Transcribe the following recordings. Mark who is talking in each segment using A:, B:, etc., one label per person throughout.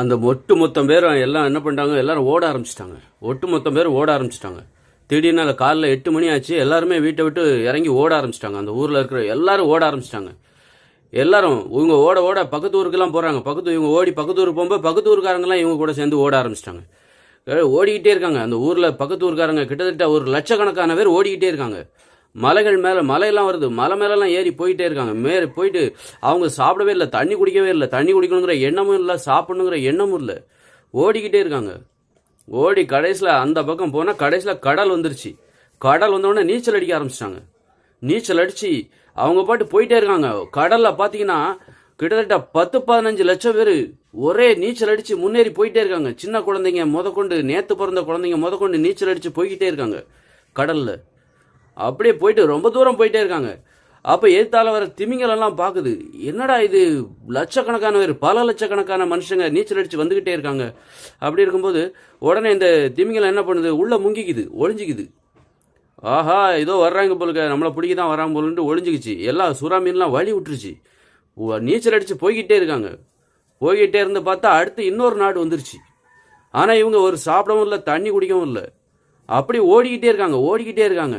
A: அந்த ஒட்டு மொத்தம் பேரும் எல்லாம் என்ன பண்ணிட்டாங்க? எல்லாரும் ஓட ஆரம்பிச்சிட்டாங்க. ஒட்டு மொத்தம் பேரும் ஓட ஆரம்பிச்சிட்டாங்க. திடீர்னு அது காலைல எட்டு மணி ஆச்சு. எல்லாருமே வீட்டை விட்டு இறங்கி ஓட ஆரம்பிச்சிட்டாங்க. அந்த ஊரில் இருக்கிற எல்லாரும் ஓட ஆரம்பிச்சிட்டாங்க. எல்லாரும் இவங்க ஓட ஓட பக்கத்து ஊருக்கெல்லாம் போகிறாங்க பக்கத்து இவங்க ஓடி பக்கத்து ஊருக்கு போகும்போது பக்கத்து ஊருக்காரங்களாம் இவங்க கூட சேர்ந்து ஓட ஆரம்பிச்சிட்டாங்க. ஓடிக்கிட்டே இருக்காங்க. அந்த ஊரில் பக்கத்து ஊருக்காரங்க கிட்டத்தட்ட ஒரு லட்சக்கணக்கான பேர் ஓடிக்கிட்டே இருக்காங்க. மலைகள் மேலே மலையெல்லாம் வருது. மலை மேலெல்லாம் ஏறி போயிட்டே இருக்காங்க. மேலே போயிட்டு அவங்க சாப்பிடவே இல்லை தண்ணி குடிக்கவே இல்லை. தண்ணி குடிக்கணுங்கிற எண்ணமும் இல்லை சாப்பிடணுங்கிற எண்ணமும் இல்லை. ஓடிக்கிட்டே இருக்காங்க. ஓடி கடைசியில் அந்த பக்கம் போனால் கடைசியில் கடல் வந்துருச்சு. கடல் வந்தோடனே நீச்சல் அடிக்க ஆரம்பிச்சிட்டாங்க. நீச்சல் அடித்து அவங்க பாட்டு போயிட்டே இருக்காங்க. கடலில் பார்த்தீங்கன்னா கிட்டத்தட்ட பத்து பதினஞ்சு லட்சம் பேர் ஒரே நீச்சல் அடித்து முன்னேறி போயிட்டே இருக்காங்க. சின்ன குழந்தைங்க முதற்கொண்டு நேற்று பிறந்த குழந்தைங்க முதற்கொண்டு நீச்சல் அடித்து போய்கிட்டே இருக்காங்க. கடலில். அப்படியே போயிட்டு ரொம்ப தூரம் போயிட்டே இருக்காங்க. அப்போ எதிர்த்தால வர திமிங்கலெல்லாம் பார்க்குது என்னடா இது? லட்சக்கணக்கான பேர் பல லட்சக்கணக்கான மனுஷங்க நீச்சல் அடித்து வந்துக்கிட்டே இருக்காங்க. அப்படி இருக்கும்போது உடனே இந்த திமிங்கலம் என்ன பண்ணுது? உள்ளே முங்கிக்குது ஒழிஞ்சிக்குது ஆஹா ஏதோ வர்றாங்க போலுக்க நம்மளை பிடிக்க தான் வராங்க போலுன்ட்டு ஒழிஞ்சிக்கிச்சு எல்லா சுறா மீன்லாம் வழி விட்டுருச்சு. நீச்சல் அடித்து போய்கிட்டே இருக்காங்க. போய்கிட்டே இருந்து பார்த்தா அடுத்து இன்னொரு நாடு வந்துருச்சு. ஆனால் இவங்க ஒரு சாப்பிடவும் இல்லை தண்ணி குடிக்கவும் இல்லை. அப்படி ஓடிக்கிட்டே இருக்காங்க ஓடிக்கிட்டே இருக்காங்க.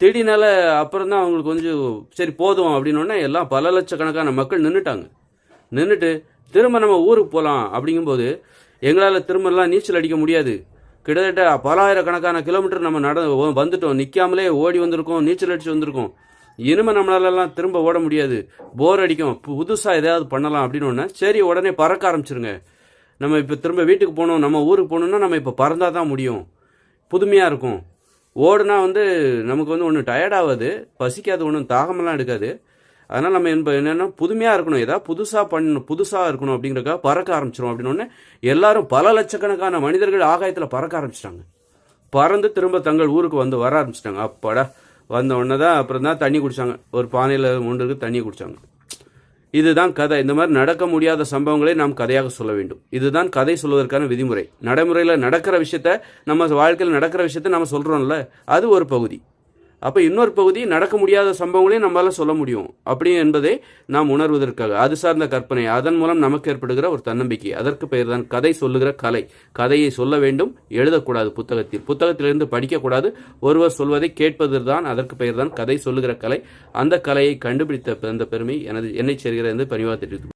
A: திடீர்னால அப்புறம் தான் அவங்களுக்கு கொஞ்சம் சரி போதும் அப்படின்னோடனே எல்லாம் பல லட்சக்கணக்கான மக்கள் நின்றுட்டாங்க நின்றுட்டு திரும்ப நம்ம ஊருக்கு போகலாம் அப்படிங்கும்போது எங்களால் திரும்பலாம் நீச்சல் அடிக்க முடியாது. கிட்டத்தட்ட பலாயிரக்கணக்கான கிலோமீட்டர் நம்ம நட வந்துட்டோம். நிற்காமலே ஓடி வந்திருக்கோம் நீச்சல் அடித்து வந்திருக்கோம். இனிமேல் நம்மளாலலாம் திரும்ப ஓட முடியாது. போர் அடிக்கும். புதுசாக எதாவது பண்ணலாம் அப்படின்னு ஒன்று சரி உடனே பறக்க ஆரம்பிச்சிருங்க. நம்ம இப்போ திரும்ப வீட்டுக்கு போகணும் நம்ம ஊருக்கு போகணுன்னா நம்ம இப்போ பறந்தால் தான் முடியும். புதுமையாக இருக்கும். ஓடுனா வந்து நமக்கு வந்து ஒன்றும் டயர்டாகாது பசிக்காது ஒன்றும் தாகமெல்லாம் எடுக்காது. அதனால் நம்ம என்ப என்னென்னா புதுமையாக இருக்கணும். ஏதாவது புதுசாக பண்ணணும் புதுசாக இருக்கணும் அப்படிங்கிறக்காக பறக்க ஆரம்பிச்சிடும் அப்படின்னு எல்லாரும் பல லட்சக்கணக்கான மனிதர்கள் ஆகாயத்தில் பறக்க ஆரம்பிச்சிட்டாங்க. பறந்து திரும்ப தங்கள் ஊருக்கு வந்து வர ஆரம்பிச்சிட்டாங்க. அப்பாடா வந்த உடனே தான் அப்புறம் தான் தண்ணி குடித்தாங்க ஒரு பானையில் மூன்றுக்கு தண்ணி குடித்தாங்க இதுதான் கதை. இந்த மாதிரி நடக்க முடியாத சம்பவங்களை நாம் கதையாக சொல்ல வேண்டும். இதுதான் கதை சொல்வதற்கான விதிமுறை. நடைமுறையில் நடக்கிற விஷயத்த நம்ம வாழ்க்கையில் நடக்கிற விஷயத்த நம்ம சொல்கிறோம்ல அது ஒரு பகுதி. அப்போ இன்னொரு பகுதி நடக்க முடியாத சம்பவங்களையும் நம்மளால் சொல்ல முடியும். அப்படி என்பதை நாம் உணர்வதற்காக அது சார்ந்த கற்பனை அதன் மூலம் நமக்கு ஏற்படுகிற ஒரு தன்னம்பிக்கை. அதற்கு பெயர் தான் கதை சொல்லுகிற கலை. கதையை சொல்ல வேண்டும் எழுதக்கூடாது புத்தகத்தில். புத்தகத்திலிருந்து படிக்கக்கூடாது ஒருவர் சொல்வதை கேட்பது தான் அதற்கு பெயர் தான் கதை சொல்லுகிற கலை. அந்த கலையை கண்டுபிடித்த அந்த பெருமை எனது என்னை சேர்கிற என்று பணிவாக தெரிவித்து